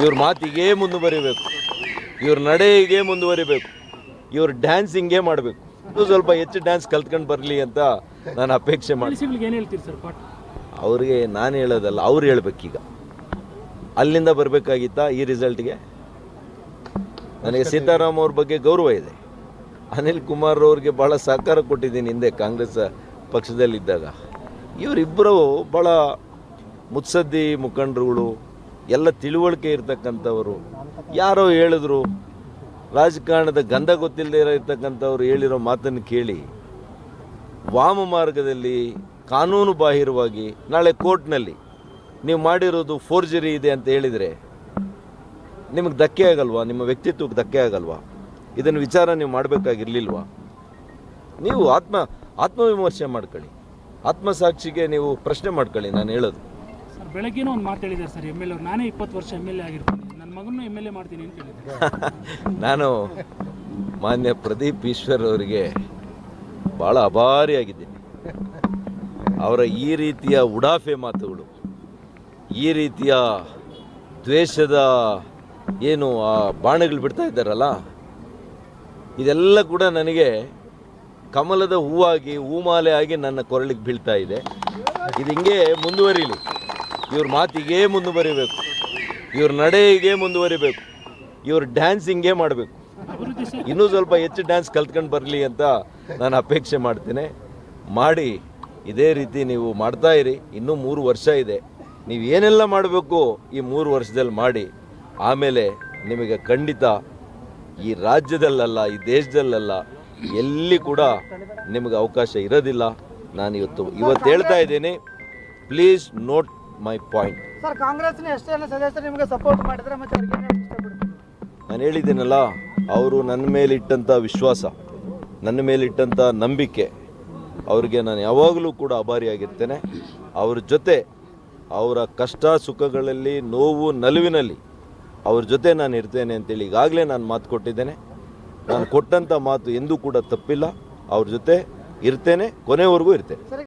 ಇವ್ರ ಮಾತಿಗೆ ಮುಂದುವರಿಬೇಕು. ಇವ್ರ ನಡೆಗೆ ಮುಂದುವರಿಬೇಕು. ಇವ್ರ ಡ್ಯಾನ್ಸಿಂಗೇ ಮಾಡಬೇಕು. ಸ್ವಲ್ಪ ಹೆಚ್ಚು ಡ್ಯಾನ್ಸ್ ಕಲ್ತ್ಕೊಂಡು ಬರಲಿ ಅಂತ ನಾನು ಅಪೇಕ್ಷೆ ಮಾಡ್ತೀನಿ. ಪೊಲೀಸ್ಗಳಿಗೆ ಏನು ಹೇಳ್ತೀರಿ ಸರ್ ಪಾಠ? ಅವ್ರಿಗೆ ನಾನು ಹೇಳೋದಲ್ಲ ಅವ್ರು ಹೇಳ್ಬೇಕೀಗ. ಅಲ್ಲಿಂದ ಬರಬೇಕಾಗಿತ್ತಾ ಈ ರಿಸಲ್ಟ್ಗೆ ನನಗೆ ಸೀತಾರಾಮ್ ಅವ್ರ ಬಗ್ಗೆ ಗೌರವ ಇದೆ. ಅನಿಲ್ ಕುಮಾರ್ ಅವ್ರಿಗೆ ಭಾಳ ಸಹಕಾರ ಕೊಟ್ಟಿದ್ದೀನಿ ಹಿಂದೆ ಕಾಂಗ್ರೆಸ್ ಪಕ್ಷದಲ್ಲಿದ್ದಾಗ. ಇವರಿಬ್ಬರು ಭಾಳ ಮುತ್ಸದ್ದಿ ಮುಖಂಡರುಗಳು ಎಲ್ಲ ತಿಳುವಳಿಕೆ ಇರ್ತಕ್ಕಂಥವರು. ಯಾರೋ ಹೇಳಿದ್ರು, ರಾಜಕಾರಣದ ಗಂಧ ಗೊತ್ತಿಲ್ಲದೆ ಇರತಕ್ಕಂಥವ್ರು ಹೇಳಿರೋ ಮಾತನ್ನು ಕೇಳಿ, ವಾಮ ಮಾರ್ಗದಲ್ಲಿ ಕಾನೂನು ಬಾಹಿರವಾಗಿ ನಾಳೆ ಕೋರ್ಟ್ನಲ್ಲಿ ನೀವು ಮಾಡಿರೋದು ಫೋರ್ಜರಿ ಇದೆ ಅಂತ ಹೇಳಿದರೆ, ನಿಮಗೆ ಧಕ್ಕೆ ಆಗಲ್ವಾ? ನಿಮ್ಮ ವ್ಯಕ್ತಿತ್ವಕ್ಕೆ ಧಕ್ಕೆ ಆಗಲ್ವಾ? ಇದನ್ನು ವಿಚಾರ ನೀವು ಮಾಡಬೇಕಾಗಿರ್ಲಿಲ್ವಾ? ನೀವು ಆತ್ಮ, ಆತ್ಮವಿಮರ್ಶೆ ಮಾಡ್ಕೊಳ್ಳಿ. ಆತ್ಮಸಾಕ್ಷಿಗೆ ನೀವು ಪ್ರಶ್ನೆ ಮಾಡ್ಕೊಳ್ಳಿ ನಾನು ಹೇಳೋದು. ಸರ್, ಬೆಳಗ್ಗೆನೂ ಒಂದು ಮಾತು ಹೇಳಿದ್ದಾರೆ ಸರ್ ಎಂ ಎಲ್ ಅವ್ರು. ನಾನೇ ಇಪ್ಪತ್ತು ವರ್ಷ ಎಂ ಎಲ್ ಎ ಆಗಿರ್ತೀನಿ. ನನ್ನ ಮಗನೂ ಎಂ ಎಲ್ ಎ ಮಾಡ್ತೀನಿ ಅಂತ ಹೇಳಿದ್ದಾರೆ. ನಾನು ಮಾನ್ಯ ಪ್ರದೀಪ್ ಈಶ್ವರ್ ಅವರಿಗೆ ಭಾಳ ಅಭಾರಿಯಾಗಿದ್ದೀನಿ. ಅವರ ಈ ರೀತಿಯ ಉಡಾಫೆ ಮಾತುಗಳು, ಈ ರೀತಿಯ ದ್ವೇಷದ ಏನು ಆ ಬಾಣಗಳು ಬಿಡ್ತಾ ಇದ್ದಾರಲ್ಲ, ಇದೆಲ್ಲ ಕೂಡ ನನಗೆ ಕಮಲದ ಹೂವಾಗಿ ಹೂಮಾಲೆ ಆಗಿ ನನ್ನ ಕೊರಳಿಗೆ ಬೀಳ್ತಾ ಇದೆ. ಇದು ಹಿಂಗೆ ಮುಂದುವರಿಲಿ. ಇವ್ರ ಮಾತಿಗೆ ಮುಂದುವರಿಬೇಕು. ಇವ್ರ ನಡೆಗೆ ಮುಂದುವರಿಬೇಕು. ಇವ್ರ ಡ್ಯಾನ್ಸ್ ಹಿಂಗೆ ಮಾಡಬೇಕು. ಇನ್ನೂ ಸ್ವಲ್ಪ ಹೆಚ್ಚು ಡ್ಯಾನ್ಸ್ ಕಲ್ತ್ಕೊಂಡು ಬರಲಿ ಅಂತ ನಾನು ಅಪೇಕ್ಷೆ ಮಾಡ್ತೇನೆ. ಮಾಡಿ, ಇದೇ ರೀತಿ ನೀವು ಮಾಡ್ತಾ ಇರಿ. ಇನ್ನೂ ಮೂರು ವರ್ಷ ಇದೆ. ನೀವು ಏನೆಲ್ಲ ಮಾಡಬೇಕು ಈ ಮೂರು ವರ್ಷದಲ್ಲಿ ಮಾಡಿ. ಆಮೇಲೆ ನಿಮಗೆ ಖಂಡಿತ ಈ ರಾಜ್ಯದಲ್ಲಲ್ಲ, ಈ ದೇಶದಲ್ಲಲ್ಲ ಎಲ್ಲಿ ಕೂಡ ನಿಮಗೆ ಅವಕಾಶ ಇರೋದಿಲ್ಲ. ನಾನು ಇವತ್ತು ಇವತ್ತು ಹೇಳ್ತಾ ಇದ್ದೀನಿ. Please note my point sir ಕಾಂಗ್ರೆಸ್ನ ಎಷ್ಟೆಲ್ಲ ಸದಸ್ಯರು ನಿಮಗೆ ಸಪೋರ್ಟ್ ಮಾಡಿದ್ರೆ ಮತ್ತೆ ಅವ್ರಿಗೆ ಏನು ನಾನು ಹೇಳಿದ್ದೀನಲ್ಲ ಅವರು ನನ್ನ ಮೇಲಿಟ್ಟಂಥ ವಿಶ್ವಾಸ ನನ್ನ ಮೇಲಿಟ್ಟಂಥ ನಂಬಿಕೆ ಅವ್ರಿಗೆ ನಾನು ಯಾವಾಗಲೂ ಕೂಡ ಅಭಾರಿಯಾಗಿರ್ತೇನೆ. ಅವ್ರ ಜೊತೆ ಅವರ ಕಷ್ಟ ಸುಖಗಳಲ್ಲಿ ನೋವು ನಲುವಿನಲ್ಲಿ ಅವ್ರ ಜೊತೆ ನಾನು ಇರ್ತೇನೆ ಅಂತೇಳಿ ಈಗಾಗಲೇ ನಾನು ಮಾತು ಕೊಟ್ಟಿದ್ದೇನೆ. ನಾನು ಕೊಟ್ಟಂಥ ಮಾತು ಎಂದೂ ಕೂಡ ತಪ್ಪಿಲ್ಲ. ಅವ್ರ ಜೊತೆ ಇರ್ತೇನೆ ಕೊನೆವರೆಗೂ ಇರ್ತೇನೆ. ಸರ್